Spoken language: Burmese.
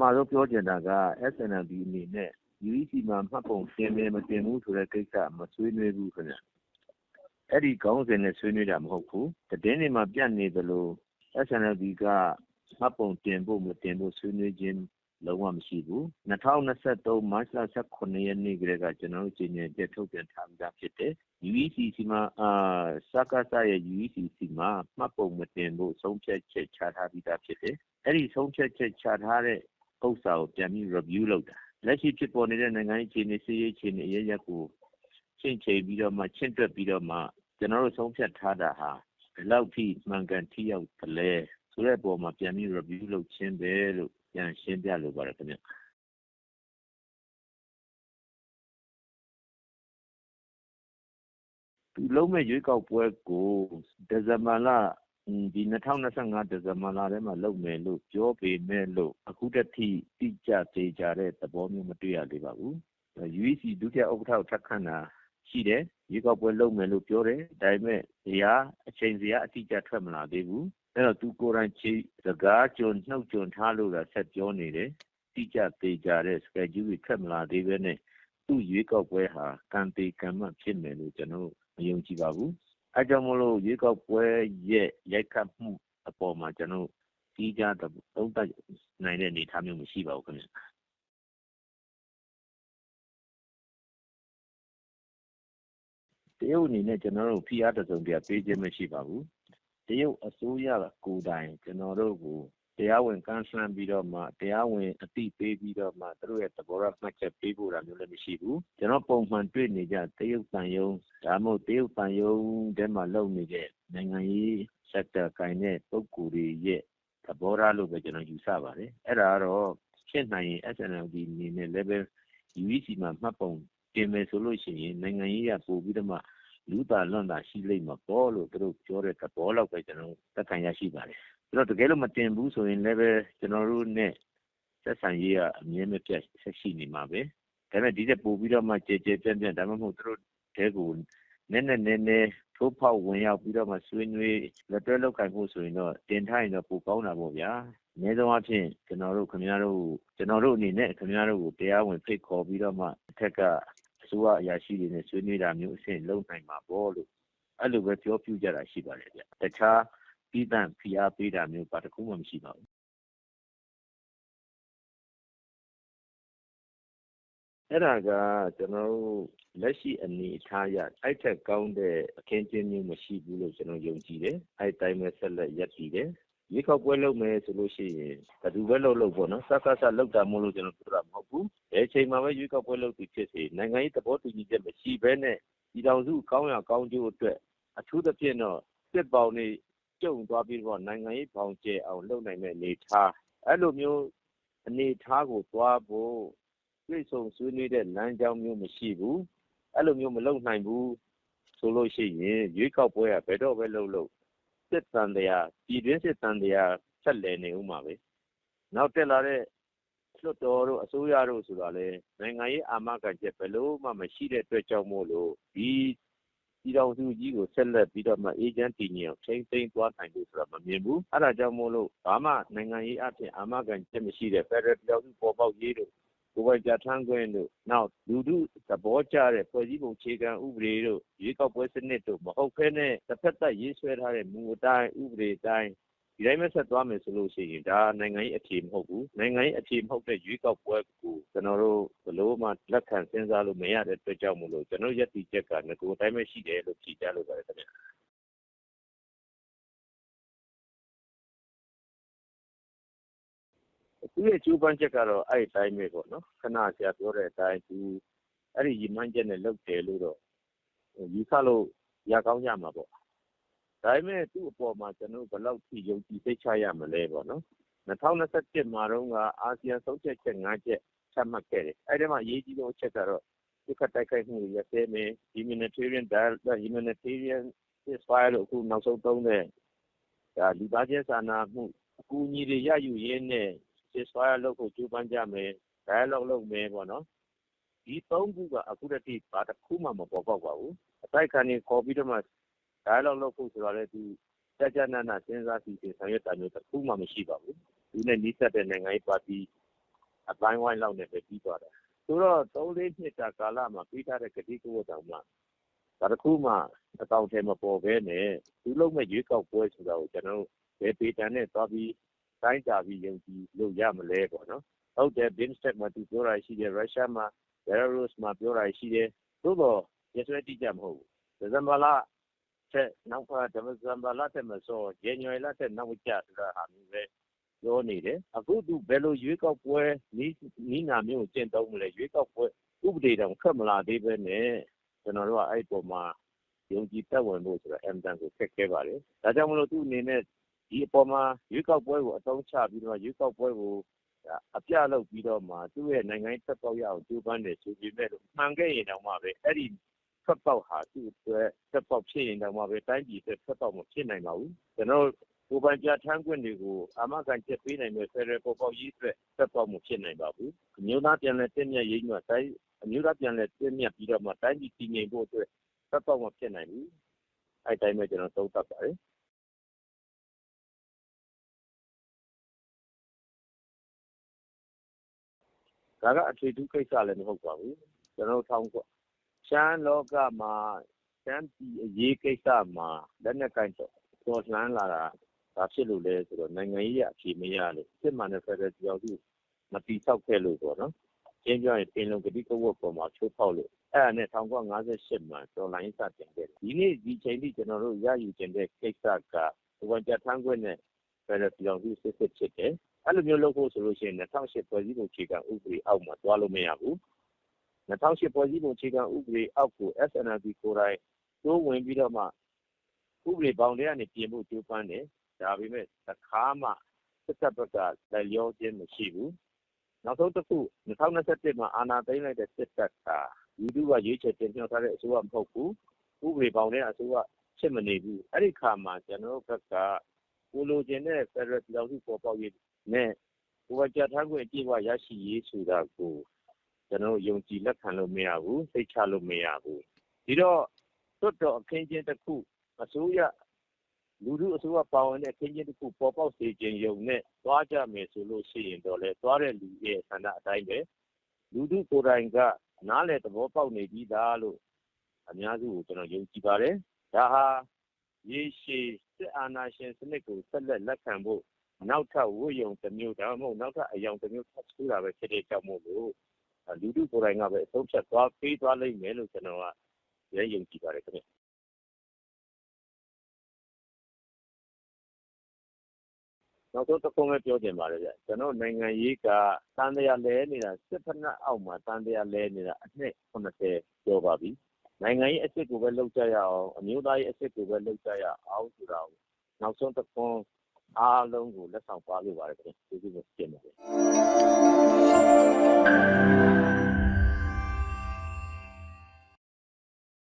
မဆုံးပြောချင်တာက SNLD အနေနဲ့ UEC မှာ မှတ်ပုံတင်မယ် မတင်ဘူးဆိုတဲ့ကိစ္စ မဆွေးနွေးဘူးခင်ဗျ။အဲဒီခေါင်းစဉ်နဲ့ ဆွေးနွေးတာ မဟုတ်ဘူး။သတင်းတွေမှာ ပြနေသလို SNLD က မှတ်ပုံတင်ဖို့ မတင်ဖို့ ဆွေးနွေးခြင်း လုံးဝမရှိဘူး။၂၀၂၃ မတ်လ ၁၇ ရက်နေ့ကတည်းက ကျနော်တို့ ကြေညာချက် ထုတ်ပြန်ထားပြီးသားဖြစ်တယ်။ UEC ဆီမှာစကစရဲ့ UEC ဆီမှာ မှတ်ပုံမတင်ဖို့ ဆုံးဖြတ်ချက် ချထားပြီးသားဖြစ်တယ်။အဲဒီဆုံးဖြတ်ချက် ချထားတဲ့ ဥစ္စာကိုပြန်ပြီး review လုပ်တာ။လက်ရှိဖြစ်ပေါ်နေတဲ့နိုင်ငံရေးအခြေအနေစစ်ရေးအခြေအနေအရပ်ရပ်ကိုချင့်ချိန်ပြီးတော့မှချင့်တွက်ပြီးတော့မှကျနော်တို့ဆုံးဖြတ်ထားတာဟာဘယ်လောက်ထိမှန်ကန်ထိရောက်သလဲဆိုတဲ့အပေါ်မှာပြန်ပြီး review လုပ်ခြင်းပဲလို့ပြန်ရှင်းပြလိုပါတယ်ခင်ဗျ။သူလုပ်မယ့်ရွေးကောက်ပွဲကိုဒီဇင်ဘာလ ဒီ ၂၀၂၅ ဒီဇင်ဘာလထဲမှာ လုပ်မယ်လို့ ပြောပေမဲ့လို့ အခုထက်ထိ တိကျသေချာတဲ့သဘောမျိုး မတွေ့ရသေးပါဘူး။ UEC ဒုတိယဥက္ကဋ္ဌကို ထပ်ခန့်တာရှိတယ်။ရွေးကောက်ပွဲလုပ်မယ်လို့ ပြောတယ်။ဒါပေမဲ့ အချိန်ဇယား အတိအကျ ထွက်မလာသေးဘူး။အဲတော့ သူကိုယ်တိုင် စကားကြွနှုတ်ကြွထားလို့သာ ဆက်ပြောနေတယ်။တိကျသေချာတဲ့ schedule တွေ ထွက်မလာသေးဘဲနဲ့ သူ့ရွေးကောက်ပွဲဟာ ကံသေကံမဖြစ်မယ်လို့ ကျနော်တို့ မယုံကြည်ပါဘူး။ အဲဒါကြောင့်မို့လို့ရွေးကောက်ပွဲရဲ့ရိုက်ခတ်မှုအပေါ်မှာကျနော်တို့သီးခြားသုံးသပ်နိုင်တဲ့အနေအထားမျိုးမရှိပါဘူးခင်ဗျ။တရုတ်အနေနဲ့ကျနော်တို့ကိုဖိအားတစုံတရာပေးခြင်းမရှိပါဘူး။တရုတ်အစိုးရကိုယ်တိုင်ကျနော်တို့ကို တရားဝင်ကမ်းလှမ်းပြီးတော့မှတရားဝင်အသိပေးပြီးတော့မှသူတို့ရဲ့သဘောထားမှတ်ချက်ပေးပို့တာမျိုးလည်းမရှိဘူး။ကျနော်တို့ပုံမှန်တွေ့နေကျတရုတ်သံရုံးဒါမှမဟုတ်တရုတ်သံရုံးထဲမှာလုပ်နေတဲ့နိုင်ငံရေး sector ကိုင်တဲ့ပုဂ္ဂိုလ်တွေရဲ့သဘောထားလို့ပဲကျနော်ယူဆပါတယ်။အဲဒါကတော့ဖြစ်နိုင်ရင် SNLD အနေနဲ့လည်းပဲ UEC မှာမှတ်ပုံတင်မယ်ဆိုလို့ရှိရင်နိုင်ငံရေးအရပိုပြီးတော့မှလူသာလွန်းသာရှိလိမ့်မှာပေါ့လို့သူတို့ပြောတဲ့သဘောလောက်ပဲကျနော်တို့သက်ခံရရှိပါတယ်။ဆို တော့ တကယ်လို့ မတင်ဘူးဆိုရင်လည်းပဲ ကျနော်တို့နဲ့ ဆက်ဆံရေးက အမြဲမပြတ် ဆက်ရှိနေမှာပဲ။ဒါပေမဲ့ ဒီထက်ပိုပြီးတော့မှ ကျယ်ကျယ်ပြန့်ပြန့် ဒါမှမဟုတ် သူတို့ထဲကို နက်နက်နဲနဲ ထိုးဖောက်ဝင်ရောက်ပြီးတော့မှ ဆွေးနွေး လက်တွဲလုပ်ကိုင်ဖို့ဆိုရင်တော့ တင်ထားရင်တော့ ပိုကောင်းတာပေါ့ဗျာ။အနည်းဆုံးအားဖြင့် ကျနော်တို့ခင်ဗျားတို့ကျနော်တို့အနေနဲ့ ခင်ဗျားတို့ကို တရားဝင်ဖိတ်ခေါ်ပြီးတော့မှ အထက်က အစိုးရအရာရှိတွေနဲ့ ဆွေးနွေးတာမျိုးအဆင့် လုပ်နိုင်မှာပေါ့လို့ အဲလိုပဲ ပြောပြကြတာရှိပါတယ်ဗျ။တခြား သီးသန့်ဖိအားပေးတာမျိုး ဘာတစ်ခုမှ မရှိပါဘူး။အဲဒါက ကျနော်တို့ လက်ရှိအနေအထားအရ အဲဒီထက်ကောင်းတဲ့ အခင်းအကျင်းမျိုး မရှိဘူးလို့ ကျနော်ယုံကြည်တယ်။အဲဒီအတိုင်းပဲ ဆက်လက် ရပ်တည်တယ်။ရွေးကောက်ပွဲ လုပ်မယ်ဆိုလို့ရှိရင် ဘယ်သူပဲလုပ်လုပ်ပေါ့နော်။စကစ လုပ်တာမို့လို့ ကျနော်ပြောတာ မဟုတ်ဘူး။ဘယ်အချိန်မှာပဲ ရွေးကောက်ပွဲ လုပ်သည်ဖြစ်စေ နိုင်ငံရေး သဘောတူညီချက် မရှိဘဲနဲ့ ပြည်ထောင်စု ကောင်းရာကောင်းကျိုးအတွက် အထူးသဖြင့်တော့ စစ်ဘောင်တွေ ကျုံ့သွားပြီးတော့နိုင်ငံရေးဘောင်ကျယ်အောင်လုပ်နိုင်မယ့်အနေအထားအဲလိုမျိုးအနေအထားကိုသွားဖို့တွေ့ဆုံဆွေးနွေးတဲ့လမ်းကြောင်းမျိုးမရှိဘူး။အဲလိုမျိုးမလုပ်နိုင်ဘူးဆိုလို့ရှိရင်ရွေးကောက်ပွဲကဘယ်တော့ပဲလုပ်လုပ်စစ်သံတရားပြည်တွင်းစစ်သံတရားဆက်လည်နေဦးမှာပဲ။နောက်တက်လာတဲ့လွှတ်တော်တို့အစိုးရတို့ဆိုတာလေနိုင်ငံရေးအာမခံချက်ဘယ်လို့မှမရှိတဲ့အတွက်ကြောင့်မို့လို့ဒီ ပြည်ထောင်စုကြီးကို ဆက်လက်ပြီးတော့မှ အေးချမ်းတည်ငြိမ်အောင် ထိန်းသိမ်းသွားနိုင်ဖို့ဆိုတာ မမြင်ဘူး။အဲဒါကြောင့်မို့လို့ ဘာမှနိုင်ငံရေးအဖြစ်အာမခံချက်မရှိတဲ့ ဖက်ဒရယ်ပြည်ထောင်စု ပေါ်ပေါက်ရေးတို့ ကိုယ်ပိုင်ပြဌာန်းခွင့်တို့ နောက် လူထုသဘောကျတဲ့ ဖွဲ့စည်းပုံအခြေခံဥပဒေတို့ ရွေးကောက်ပွဲစနစ်တို့ မဟုတ်ဘဲနဲ့တစ်ဖက်သတ်ရေးဆွဲထားတဲ့ မူအတိုင်း ဥပဒေအတိုင်း ဒီတိုင်းပဲဆက်သွားမယ်ဆိုလို့ရှိရင်ဒါနိုင်ငံရေးအဖြေမဟုတ်ဘူးနိုင်ငံရေးအဖြေမဟုတ်တဲ့ရွေးကောက်ပွဲကိုကျွန်တော်တို့ဘယ်လို့မှလက်ခံစဉ်းစားလို့မရတဲ့အတွက်ကြောင့်မို့လို့ကျွန်တော်ရည်တည်ချက်ကငကိုအတိုင်းပဲရှိတယ်လို့ဖြေကြားလိုပါတယ်ခင်ဗျသူ့ရဲ့ကျိုးပန်းချက်ကတော့အဲ့အတိုင်းပဲပေါ့နော်ခဏဆရာပြောတဲ့အတိုင်းသူအဲ့ဒီရည်မှန်းချက်နဲ့လုပ်တယ်လို့တော့ယူဆလို့ရကောင်းကြမှာပေါ့ ဒါပေမဲ့သူ့အပေါ်မှာကျွန်တော်ဘယ်လောက်ထိယုံကြည်စိတ်ချရမလဲပေါ့နော်2021မှာတော့ကအာဆီယံဆုံးဖြတ်ချက်5ချက်ချမှတ်ခဲ့တယ်အဲ့ဒီမှာအရေးကြီးဆုံးအချက်ကတော့ဒီကတိုက်ခိုက်မှုရတဲ့မယ် humanitarian dialogue humanitarian ceasefire လို့အခုနောက်ဆုံးသုံးတဲ့ဒါလူသားချင်းစာနာမှုအကူအညီတွေရယူရင်းနဲ့ ceasefire လုပ်ဖို့ကြိုးပမ်းကြမယ် dialogue လုပ်မယ်ပေါ့နော်ဒီသုံးခုကအခုတည်းကဘာတစ်ခုမှမပေါ်ပေါက်ပါဘူးအတိုက်ခံနေခေါ်ပြီးတော့မှ dialogue လုပ်ဖို့ဆိုတာလည်းသူကြကြနန စဉ်းစားစီစဉ်ဆောင်ရွက်တာမျိုးတစ်ခုမှ မရှိပါဘူး သူနဲ့နီးစပ်တဲ့ နိုင်ငံရေးပါတီအပိုင်းဝိုင်းလောက်နဲ့ပဲ ပြီးသွားတယ်ဆိုတော့၃လေးနှစ်တာ ကာလမှာပြီးထားတဲ့ ကတိကဝတ်တောင်မှဒါတစ်ခုမှ အကောင့်ထဲမပေါ်ဘဲနဲ့ သူလုံးမဲ့ရွေးကောက်ပွဲဆိုတာကို ကျွန်တော်တို့ ဘယ်ပေတံနဲ့သွားပြီး တိုင်းတာပြီး ယုံကြည်လို့ရမလဲပေါ့နော် ဟုတ်တယ် BIMSTEC မှာ သူပြောတာရှိတယ် ရုရှားမှာ Belarus မှာ ပြောတာရှိတယ် သို့တော့ရစရတိကြမဟုတ်ဘူး ဒီဇင်ဘာလ တဲ့နောက်ကဒီဇင်ဘာလတဲ့မစော ဇန်နဝါရီလတဲ့နောက်ကျဆိုတာဟာမျိုးပဲ ပြောနေတယ် အခု သူ ဘယ်လို ရွေးကောက်ပွဲနီးနီးနာမျိုးကျင့်သုံးမလဲ ရွေးကောက်ပွဲ ဥပဒေတောင်ခက်မလာသေးပဲနဲ့ ကျွန်တော်တို့က အဲ့ပေါ်မှာ ယုံကြည်သက်ဝင်ဖို့ဆိုတော့အမ်တန်ကို ခက်ခဲပါတယ် ဒါကြောင့်မလို့ သူ့အနေနဲ့ ဒီအပေါ်မှာ ရွေးကောက်ပွဲကို အသုံးချပြီးတော့ ရွေးကောက်ပွဲကို အပြလုပ်ပြီးတော့မှ သူ့ရဲ့ နိုင်ငံရေးသက်ပေါက်ရအောင် ကြိုးပမ်းတယ်ဆိုပြီးမဲ့လို့ မှန်ခဲ့ရင်တော့မှပဲ အဲ့ဒီ သက်ပေါက်ဟာ သူ့အတွက်သက်ပေါက်ဖြစ်ရင်တော့မှပဲ တိုင်းပြည်အတွက်သက်ပေါက်မဖြစ်နိုင်ပါဘူး ကျွန်တော်ကိုပိုင်ပြထမ်းခွင့်တွေကို အာမခံချက်ပေးနိုင်မဲ့ဖက်ဒရယ်ပေါ်ပေါက်ရေးအတွက်သက်ပေါက်မဖြစ်နိုင်ပါဘူး အမျိုးသားပြန်လည်တည်မြဲရေးညွှန်တိုင်းအမျိုးသားပြန်လည်တည်မြဲပြီးတော့မှ တိုင်းပြည်တည်ငြိမ်ဖို့အတွက်သက်ပေါက်မဖြစ်နိုင်ဘူး အဲ့တိုင်းပဲ ကျွန်တော်သုံးသပ်ပါတယ် ဒါက အထွေထူးကိစ္စလည်း မဟုတ်ပါဘူး ကျွန်တော်ထောင်းက ရှမ်းလောကမှာရှမ်းပြည်အရေးကိစ္စမှာလက်နက်ကင်တော်လှန်လာတာဒါဖြစ်လို့လဲဆိုတော့နိုင်ငံရေးအဖြေမရလို့စစ်မှန်တဲ့ဖက်ဒရယ်ကြောက်စုမတိဆောက်ခဲ့လို့ပေါ့နော်ကျင်းပြောရင်ပင်လုံကတိကဝတ်ပေါ်မှာချိုးဖောက်လို့အဲ့ဒါနဲ့1958မှာတော်လိုင်းစတင်ခဲ့တယ်ဒီနေ့ဒီချိန်ထိကျွန်တော်တို့ရယူကျင်တဲ့ကိစ္စကဝန်ကြထမ်းခွင့်နဲ့ဖက်ဒရယ်ကြောက်စုစစ်စစ်ဖြစ်တယ်အဲ့လိုမျိုးလုပ်ဖို့ဆိုလို့ရှိရင်2008ဖွဲ့စည်းပုံအခြေခံဥပဒေအောက်မှာသွားလို့မရဘူး 2008ဖွဲ့စည်းပုံအခြေခံဥပဒေအောက်ကို SNLD ကိုယ်တိုင်တိုးဝင်ပြီးတော့မှ ဥပဒေပေါင်းတွေကနေပြင်ဖို့ကြိုးပမ်းတယ် ဒါပေမဲ့တစ်ခါမှ စစ်တပ်ဘက်ကလက်လျောခြင်းမရှိဘူး နောက်ဆုံးတစ်ခု2021မှာ အာဏာသိမ်းလိုက်တဲ့ စစ်တပ်ကလူထုက ရွေးချယ်တင်မြှောက်ထားတဲ့ အစိုးရမဟုတ်ဘူး ဥပဒေပေါင်းတွေအစိုးရဖြစ်မနေဘူး အဲ့ဒီခါမှာ ကျွန်တော်တို့ဘက်က ကိုလိုချင်တဲ့ Federal ပြည်ထောင်စု ပေါ်ပေါက်ရေးနဲ့ ကိုယ်ကကြထားခွင့် အပြည့်အဝရရှိရေးဆိုတာကို ကျွန်တော်ယုံကြည်လက်ခံလို့မရဘူးစိတ်ချလို့မရဘူးဒီတော့တွတ်တော်အခင်းချင်းတစ်ခုအစိုးရလူထုအစိုးရပါဝင်တဲ့အခင်းချင်းတစ်ခုပေါ်ပေါက်စေခြင်းယုံနဲ့သွားကြမယ်ဆိုလို့ရှိရင်တော့လေသွားတဲ့လူရဲ့ဆန္ဒအတိုင်းပဲလူထုကိုယ်တိုင်ကနားလေသဘောပေါက်နေပြီးသားလို့အများစုကိုကျွန်တော်ယုံကြည်ပါတယ်ဒါဟာရေရှည်စစ်အာဏာရှင်စနစ်ကိုဆက်လက်လက်ခံဖို့နောက်ထပ်ဝိယုံတစ်မျိုးဒါမှမဟုတ်နောက်ထပ်အယောင်တစ်မျိုးထပ်ထူတာပဲဖြစ်တဲ့ကြောင့်မို့လို့ လူထုကိုယ်တိုင်ကပဲ အဆုံးဖြတ်သွားပေးသွားလိမ့်မယ်လို့ ကျွန်တော်ကရဲယုံကြည်ပါတယ်ခင်ဗျ နောက်ဆုံးတစ်ခုပဲ ပြောချင်ပါတယ်ဗျ ကျွန်တော်နိုင်ငံရေးကတန်တရားလဲနေတာ စစ်ဖက်နှက်အောက်မှာတန်တရားလဲနေတာ အနှစ်80ကျော်ပါပြီ နိုင်ငံရေးအစ်စ်ကိုပဲလောက်ကြရအောင် အမျိုးသားရေးအစ်စ်ကိုပဲလောက်ကြရအောင်ဆိုတာကို နောက်ဆုံးတစ်ခွန်း အားလုံးကို လက်ဆောင်ပါလို့ပါတယ်ခင်ဗျ ကျေးဇူးတင်ပါတယ်